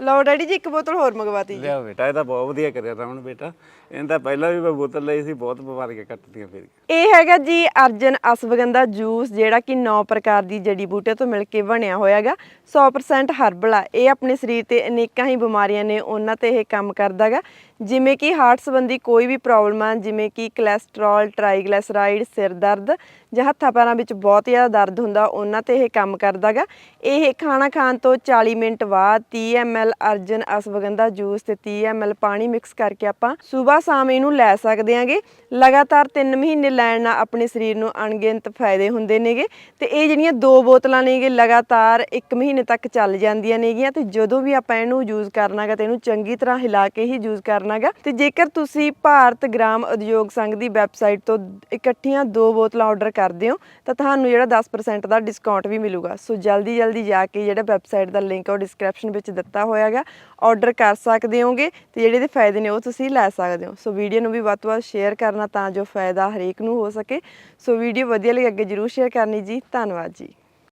ਲਓ ਡੈਡੀ ਜੀ ਇੱਕ ਬੋਤਲ ਹੋਰ ਮੰਗਵਾਤੀ ਜੀ। ਲਿਆ ਬੇਟਾ ਇਹ ਤਾਂ ਬਹੁਤ ਵਧੀਆ ਕਰਿਆ ਰਮਨ ਬੇਟਾ। ਇਹਨਾਂ ਤਾਂ ਪਹਿਲਾਂ ਵੀ ਮੈਂ ਬੋਤਲ ਲਈ ਸੀ ਬਹੁਤ ਬਿਮਾਰੀਆਂ ਕੱਟਦੀਆਂ ਫਿਰ। ਇਹ ਹੈਗਾ ਜੀ ਅਰਜਨ ਅਸਵਗੰਧਾ ਜੂਸ ਜਿਹੜਾ ਕਿ 9 ਪ੍ਰਕਾਰ ਦੀ ਜੜੀ ਬੂਟੇ ਤੋਂ ਮਿਲ ਕੇ ਬਣਿਆ ਹੋਇਆ ਹੈਗਾ 100% ਹਰਬਲ ਆ ਇਹ ਆਪਣੇ ਸਰੀਰ ਤੇ ਅਨੇਕਾਂ ਹੀ ਬਿਮਾਰੀਆਂ ਨੇ ਉਹਨਾਂ ਤੇ ਇਹ ਕੰਮ ਕਰਦਾਗਾ। ਜਿਵੇਂ ਕਿ ਹਾਰਟ ਸੰਬੰਧੀ ਕੋਈ ਵੀ ਪ੍ਰੋਬਲਮ ਆ, ਜਿਵੇਂ ਕਿ ਕੋਲੇਸਟ੍ਰੋਲ ਟ੍ਰਾਈਗਲਿਸਰਾਈਡ ਸਿਰ ਦਰਦ, ਜਾਂ ਹੱਥਾਂ ਪੈਰਾਂ ਵਿੱਚ ਬਹੁਤ ਜ਼ਿਆਦਾ ਦਰਦ ਹੁੰਦਾ, ਉਹਨਾਂ ਤੇ ਇਹ ਕੰਮ ਕਰਦਾਗਾ। ਇਹ ਖਾਣਾ ਖਾਣ ਤੋਂ 40 ਮਿੰਟ ਬਾਅਦ 30 ml ਅਰਜਨ ਅਸਵਗੰਧਾ ਜੂਸ ਤੇ 30 ml ਪਾਣੀ ਮਿਕਸ ਕਰਕੇ ਆਪਾਂ ਸਵੇਰ ਸ਼ਾਮ ਇਹਨੂੰ ਲੈ ਸਕਦੇ ਆਂਗੇ। ਲਗਾਤਾਰ 3 ਮਹੀਨੇ ਲੈਣ ਨਾਲ ਆਪਣੇ ਸਰੀਰ ਨੂੰ ਅਣਗਿਣਤ ਫਾਇਦੇ ਹੁੰਦੇ ਨੇਗੇ ਤੇ ਇਹ ਜਿਹੜੀਆਂ ਦੋ ਬੋਤਲਾਂ ਨੇਗੇ, ਲਗਾਤਾਰ 1 ਮਹੀਨੇ ਤੱਕ ਚੱਲ ਜਾਂਦੀਆਂ ਨੇਗੀਆਂ ਤੇ ਜਦੋਂ ਵੀ ਆਪਾਂ ਇਹਨੂੰ ਯੂਜ਼ ਕਰਨਾਗਾ ਤੇ ਇਹਨੂੰ ਚੰਗੀ ਤਰ੍ਹਾਂ ਹਿਲਾ ਕੇ ਹੀ ਯੂਜ਼ ਕਰਨਾ ਕਰਨਾਗਾ। ਤੇ ਜੇਕਰ ਤੁਸੀਂ ਭਾਰਤ ਗ੍ਰਾਮ ਉਦਯੋਗ ਸੰਘ ਦੀ ਵੈਬਸਾਈਟ ਤੋਂ ਇਕੱਠੀਆਂ ਦੋ ਬੋਤਲਾਂ ਆਰਡਰ ਕਰਦੇ ਹੋ, ਤਾਂ ਤੁਹਾਨੂੰ ਜਿਹੜਾ 10% ਦਾ ਡਿਸਕਾਊਂਟ ਵੀ ਮਿਲੂਗਾ। ਸੋ ਜਲਦੀ ਜਲਦੀ ਜਾ ਕੇ ਜਿਹੜਾ ਵੈਬਸਾਈਟ ਦਾ ਲਿੰਕ ਉਹ ਡਿਸਕ੍ਰਿਪਸ਼ਨ ਵਿੱਚ ਦਿੱਤਾ ਹੋਇਆਗਾ। ਆਰਡਰ ਕਰ ਸਕਦੇ ਹੋਗੇ ਤੇ ਜਿਹੜੇ ਦੇ ਫਾਇਦੇ ਨੇ ਉਹ ਤੁਸੀਂ ਲੈ ਸਕਦੇ ਹੋ। ਸੋ ਵੀਡੀਓ ਨੂੰ ਵੀ ਵੱਧ ਤੋਂ ਵੱਧ ਸ਼ੇਅਰ ਕਰਨਾ ਤਾਂ ਜੋ ਫਾਇਦਾ ਹਰੇਕ ਨੂੰ ਹੋ ਸਕੇ। ਸੋ ਵੀਡੀਓ ਵਧੀਆ ਲੱਗੇ, ਅੱਗੇ ਜਰੂਰ ਸ਼ੇਅਰ ਕਰਨੀ ਜੀ। ਧੰਨਵਾਦ ਜੀ।